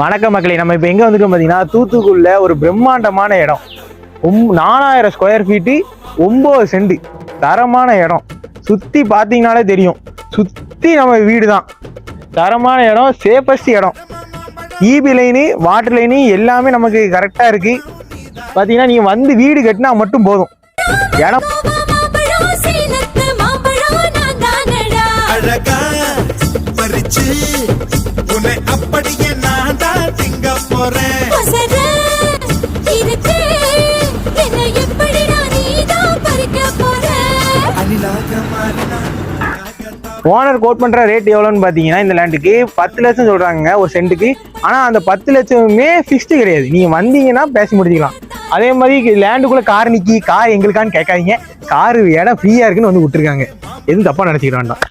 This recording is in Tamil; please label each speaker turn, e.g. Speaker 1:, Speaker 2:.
Speaker 1: வணக்க மக்களே நம்ம இப்போ எங்கே வந்துருக்கோம் பார்த்தீங்கன்னா தூத்துக்குள்ள ஒரு பிரம்மாண்டமான இடம். ஒம் நாலாயிரம் ஸ்கொயர் ஃபீட்டு ஒம்பது செண்டு தரமான இடம். சுற்றி பார்த்தீங்கனாலே தெரியும். சுற்றி நம்ம வீடு தான் தரமான இடம் சேஃபஸ்ட் இடம். ஈபி லைனு வாட்டர் லைனு எல்லாமே நமக்கு கரெக்டாக இருக்குது பார்த்தீங்கன்னா நீங்கள் வந்து வீடு கட்டினா மட்டும் போதும். இடம்
Speaker 2: அப்படியே
Speaker 1: ஓனர் கோட் பண்ணுற ரேட் எவ்வளோன்னு பார்த்தீங்கன்னா இந்த லேண்டுக்கு பத்து லட்சம் சொல்கிறாங்க ஒரு சென்ட்டுக்கு ஆனால் அந்த பத்து லட்சமே ஃபிக்ஸ்டு கிடையாது. நீங்கள் வந்தீங்கன்னா பேசி முடிச்சிக்கலாம். அதே மாதிரி லேண்டுக்குள்ளே கார் நிற்கி கார் எங்களுக்கான்னு கேட்காதீங்க. கார் இடம் ஃப்ரீயாக இருக்குன்னு வந்து விட்டுருக்காங்க. எதுவும் தப்பாக நினச்சிக்கிட வேண்டாம்.